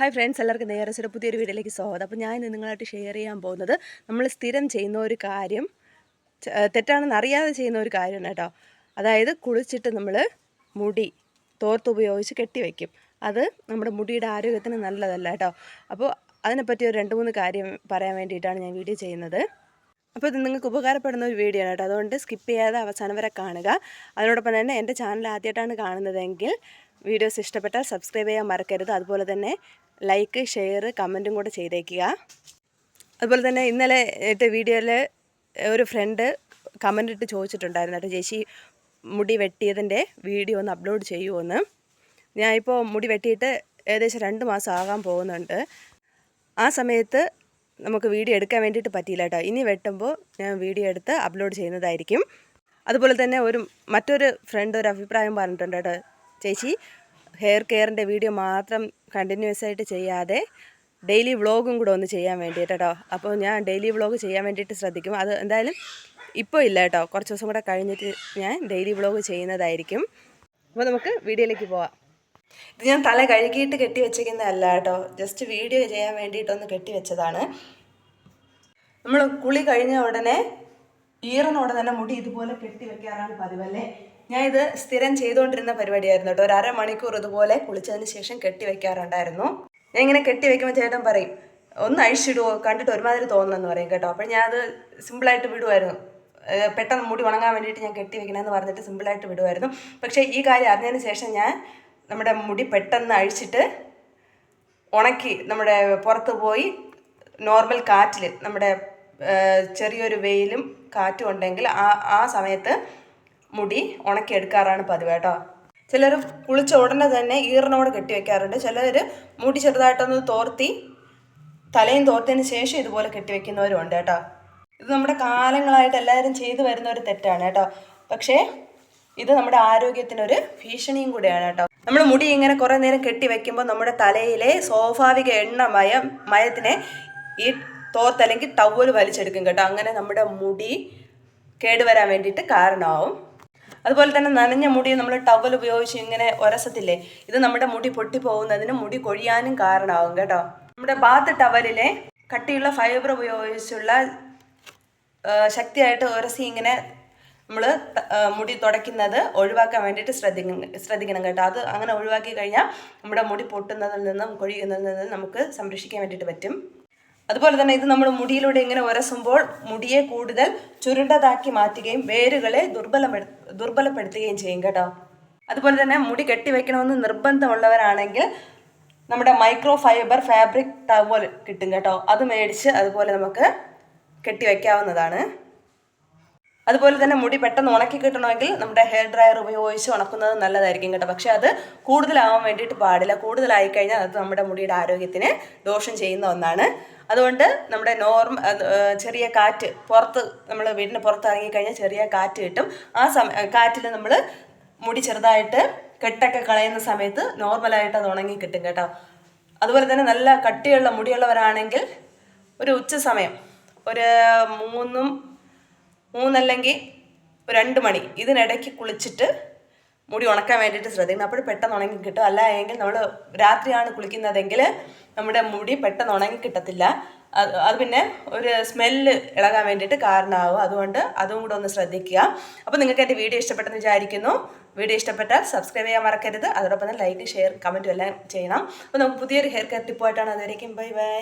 Hi friends എല്ലാവർക്കും നേരെ നേരസിയുടെ പുതിയൊരു വീഡിയോയിലേക്ക് സ്വാഗതം. അപ്പോൾ ഞാൻ നിങ്ങളായിട്ട് ഷെയർ ചെയ്യാൻ പോകുന്നത് നമ്മൾ സ്ഥിരം ചെയ്യുന്ന ഒരു കാര്യം തെറ്റാണെന്ന് അറിയാതെ ചെയ്യുന്ന ഒരു കാര്യമാണ് കേട്ടോ. അതായത് കുളിച്ചിട്ട് നമ്മൾ മുടി തോർത്ത് ഉപയോഗിച്ച് കെട്ടിവെക്കും അത് നമ്മുടെ മുടിയുടെ ആരോഗ്യത്തിന് നല്ലതല്ല കേട്ടോ. അപ്പോൾ അതിനെപ്പറ്റി ഒരു രണ്ട് മൂന്ന് കാര്യം പറയാൻ വേണ്ടിയിട്ടാണ് ഞാൻ വീഡിയോ ചെയ്യുന്നത്. അപ്പോൾ ഇത് നിങ്ങൾക്ക് ഉപകാരപ്പെടുന്ന ഒരു വീഡിയോ ആണ് കേട്ടോ. അതുകൊണ്ട് സ്കിപ്പ് ചെയ്യാതെ അവസാനം വരെ കാണുക. അതിനോടൊപ്പം തന്നെ എന്റെ ചാനൽ ആദ്യമായിട്ടാണ് കാണുന്നതെങ്കിൽ വീഡിയോസ് ഇഷ്ടപ്പെട്ടാൽ സബ്സ്ക്രൈബ് ചെയ്യാൻ മറക്കരുത്. അതുപോലെ തന്നെ ലൈക്ക് ഷെയർ കമന്റും കൂടെ ചെയ്തേക്കുക. അതുപോലെ തന്നെ ഇന്നലെ ഇട്ട വീഡിയോയിൽ ഒരു ഫ്രണ്ട് കമന്റ് ഇട്ട് ചോദിച്ചിട്ടുണ്ടായിരുന്നു കേട്ടോ ചേച്ചി മുടി വെട്ടിയതിന്റെ വീഡിയോ ഒന്ന് അപ്ലോഡ് ചെയ്യുമെന്ന് ഞാൻ ഇപ്പോൾ മുടി വെട്ടിയിട്ട് ഏകദേശം രണ്ട് മാസം ആകാൻ പോകുന്നുണ്ട്. ആ സമയത്ത് നമുക്ക് വീഡിയോ എടുക്കാൻ വേണ്ടിയിട്ട് പറ്റിയില്ല കേട്ടോ. ഇനി വെട്ടുമ്പോൾ ഞാൻ വീഡിയോ എടുത്ത് അപ്ലോഡ് ചെയ്യുന്നതായിരിക്കും. അതുപോലെ തന്നെ ഒരു മറ്റൊരു ഫ്രണ്ട് ഒരു അഭിപ്രായം പറഞ്ഞിട്ടുണ്ട് കേട്ടോ ചേച്ചി ഹെയർ കെയറിന്റെ വീഡിയോ മാത്രം കണ്ടിന്യൂസ് ആയിട്ട് ചെയ്യാതെ ഡെയിലി വ്ളോഗും കൂടെ ഒന്ന് ചെയ്യാൻ വേണ്ടിയിട്ട് കേട്ടോ അപ്പോൾ ഞാൻ ഡെയിലി വ്ളോഗ് ചെയ്യാൻ വേണ്ടിയിട്ട് ശ്രദ്ധിക്കും. അത് എന്തായാലും ഇപ്പോൾ ഇല്ല കേട്ടോ കുറച്ച് ദിവസം കൂടെ കഴിഞ്ഞിട്ട് ഞാൻ ഡെയിലി വ്ളോഗ് ചെയ്യുന്നതായിരിക്കും. അപ്പോൾ നമുക്ക് വീഡിയോയിലേക്ക് പോവാം. ഇത് ഞാൻ തല കഴുകിയിട്ട് കെട്ടി വെച്ചിരിക്കുന്നതല്ല കേട്ടോ ജസ്റ്റ് വീഡിയോ ചെയ്യാൻ വേണ്ടിയിട്ടൊന്ന് കെട്ടി വെച്ചതാണ്. നമ്മൾ കുളി കഴിഞ്ഞ ഉടനെ ഈറനോടെ തന്നെ മുടി ഇതുപോലെ കെട്ടി വെക്കാറാണ് പതിവല്ലേ? ഞാൻ ഇത് സ്ഥിരം ചെയ്തുകൊണ്ടിരുന്ന പരിപാടിയായിരുന്നു കേട്ടോ. ഒരു അരമണിക്കൂർ ഇതുപോലെ കുളിച്ചതിന് ശേഷം കെട്ടി വെക്കാറുണ്ടായിരുന്നു. ഞാൻ ഇങ്ങനെ കെട്ടി വെക്കുമ്പോൾ ചേട്ടൻ പറയും ഒന്ന് അഴിച്ചിടുവോ കണ്ടിട്ട് ഒരുമാതിരി തോന്നുന്നെന്ന് പറയും കേട്ടോ. അപ്പോൾ ഞാൻ അത് സിമ്പിളായിട്ട് വിടുമായിരുന്നു പെട്ടെന്ന് മുടി ഉണങ്ങാൻ വേണ്ടിയിട്ട് ഞാൻ കെട്ടി വെക്കണമെന്ന് പറഞ്ഞിട്ട് സിമ്പിളായിട്ട് വിടുമായിരുന്നു പക്ഷേ ഈ കാര്യം അറിഞ്ഞതിന് ശേഷം ഞാൻ നമ്മുടെ മുടി പെട്ടെന്ന് അഴിച്ചിട്ട് ഉണക്കി നമ്മുടെ പുറത്ത് പോയി നോർമൽ കാറ്റിൽ നമ്മുടെ ചെറിയൊരു വെയിലും കാറ്റും ഉണ്ടെങ്കിൽ ആ ആ സമയത്ത് മുടി ഉണക്കിയെടുക്കാറാണ് പതിവ് കേട്ടോ. ചിലർ കുളിച്ച ഉടനെ തന്നെ ഈറിനോട് കെട്ടി വെക്കാറുണ്ട്. ചിലർ മുടി ചെറുതായിട്ടൊന്ന് തോർത്തി തലയും തോർത്തതിന് ശേഷം ഇതുപോലെ കെട്ടിവെക്കുന്നവരും ഉണ്ട് കേട്ടോ. ഇത് നമ്മുടെ കാലങ്ങളായിട്ട് എല്ലാവരും ചെയ്തു വരുന്ന ഒരു തെറ്റാണ് കേട്ടോ. പക്ഷേ ഇത് നമ്മുടെ ആരോഗ്യത്തിനൊരു ഭീഷണിയും കൂടിയാണ് കേട്ടോ. നമ്മൾ മുടി ഇങ്ങനെ കുറേ നേരം കെട്ടി വെക്കുമ്പോൾ നമ്മുടെ തലയിലെ സ്വാഭാവിക എണ്ണമയ മയത്തിനെ ഈ തോർത്തല്ലെങ്കിൽ ടവൽ വലിച്ചെടുക്കും കേട്ടോ. അങ്ങനെ നമ്മുടെ മുടി കേടുവരാൻ വേണ്ടിയിട്ട് കാരണമാവും. അതുപോലെ തന്നെ നനഞ്ഞ മുടി നമ്മൾ ടവൽ ഉപയോഗിച്ച് ഇങ്ങനെ ഒരസത്തില്ലേ ഇത് നമ്മുടെ മുടി പൊട്ടിപ്പോകുന്നതിനും മുടി കൊഴിയാനും കാരണമാകും കേട്ടോ. നമ്മുടെ ബാത്ത് ടവലിലെ കട്ടിയുള്ള ഫൈബർ ഉപയോഗിച്ചുള്ള ശക്തിയായിട്ട് ഉരസി ഇങ്ങനെ നമ്മൾ മുടി തുടയ്ക്കുന്നത് ഒഴിവാക്കാൻ വേണ്ടിയിട്ട് ശ്രദ്ധിക്കണം ശ്രദ്ധിക്കണം കേട്ടോ. അത് അങ്ങനെ ഒഴിവാക്കി കഴിഞ്ഞാൽ നമ്മുടെ മുടി പൊട്ടുന്നതിൽ നിന്നും കൊഴിയുന്നതിൽ നിന്നും നമുക്ക് സംരക്ഷിക്കാൻ വേണ്ടിയിട്ട് പറ്റും. അതുപോലെ തന്നെ ഇത് നമ്മൾ മുടിയിലൂടെ ഇങ്ങനെ ഉരസുമ്പോൾ മുടിയെ കൂടുതൽ ചുരുണ്ടതാക്കി മാറ്റുകയും വേരുകളെ ദുർബലപ്പെടു ദുർബലപ്പെടുത്തുകയും ചെയ്യും കേട്ടോ. അതുപോലെ തന്നെ മുടി കെട്ടിവെക്കണമെന്ന് നിർബന്ധമുള്ളവരാണെങ്കിൽ നമ്മുടെ മൈക്രോ ഫൈബർ ഫാബ്രിക് ടവൽ കിട്ടും കേട്ടോ. അത് മേടിച്ച് അതുപോലെ നമുക്ക് കെട്ടിവെക്കാവുന്നതാണ് അതുപോലെ തന്നെ മുടി പെട്ടെന്ന് ഉണക്കി കിട്ടണമെങ്കിൽ നമ്മുടെ ഹെയർ ഡ്രയർ ഉപയോഗിച്ച് ഉണക്കുന്നത് നല്ലതായിരിക്കും കേട്ടോ. പക്ഷേ അത് കൂടുതലാവാൻ വേണ്ടിയിട്ട് പാടില്ല. കൂടുതലായി കഴിഞ്ഞാൽ അത് നമ്മുടെ മുടിയുടെ ആരോഗ്യത്തിന് ദോഷം ചെയ്യുന്ന ഒന്നാണ്. അതുകൊണ്ട് നമ്മുടെ നോർമ ചെറിയ കാറ്റ് പുറത്ത് നമ്മൾ വീടിന് പുറത്ത് ഇറങ്ങിക്കഴിഞ്ഞാൽ ചെറിയ കാറ്റ് കിട്ടും. ആ സമയ കാറ്റിൽ നമ്മൾ മുടി ചെറുതായിട്ട് കെട്ടൊക്കെ കളയുന്ന സമയത്ത് നോർമലായിട്ട് അത് ഉണങ്ങി കിട്ടും കേട്ടോ. അതുപോലെ തന്നെ നല്ല കട്ടിയുള്ള മുടിയുള്ളവരാണെങ്കിൽ ഒരു ഉച്ച സമയം ഒരു മൂന്നും മൂന്നല്ലെങ്കിൽ രണ്ട് മണി. ഇതിനിടയ്ക്ക് കുളിച്ചിട്ട് മുടി ഉണക്കാൻ വേണ്ടിയിട്ട് ശ്രദ്ധിക്കണം. അപ്പോൾ പെട്ടെന്ന് ഉണങ്ങി കിട്ടും. അല്ല എങ്കിൽ നമ്മൾ രാത്രിയാണ് കുളിക്കുന്നതെങ്കിൽ നമ്മുടെ മുടി പെട്ടെന്ന് ഉണങ്ങി കിട്ടത്തില്ല. അത് അത് പിന്നെ ഒരു സ്മെല്ല് ഇളകാൻ വേണ്ടിയിട്ട് കാരണമാവും. അതുകൊണ്ട് അതും കൂടെ ഒന്ന് ശ്രദ്ധിക്കുക. അപ്പോൾ നിങ്ങൾക്ക് എന്റെ വീഡിയോ ഇഷ്ടപ്പെട്ടെന്ന് വിചാരിക്കുന്നു. വീഡിയോ ഇഷ്ടപ്പെട്ടാൽ സബ്സ്ക്രൈബ് ചെയ്യാൻ മറക്കരുത്. അതോടൊപ്പം തന്നെ ലൈക്ക് ഷെയർ കമന്റും എല്ലാം ചെയ്യണം. അപ്പോൾ നമുക്ക് പുതിയൊരു ഹെയർ കെയർ ടിപ്പായിട്ടാണ് അതുവരേക്കും. Bye bye.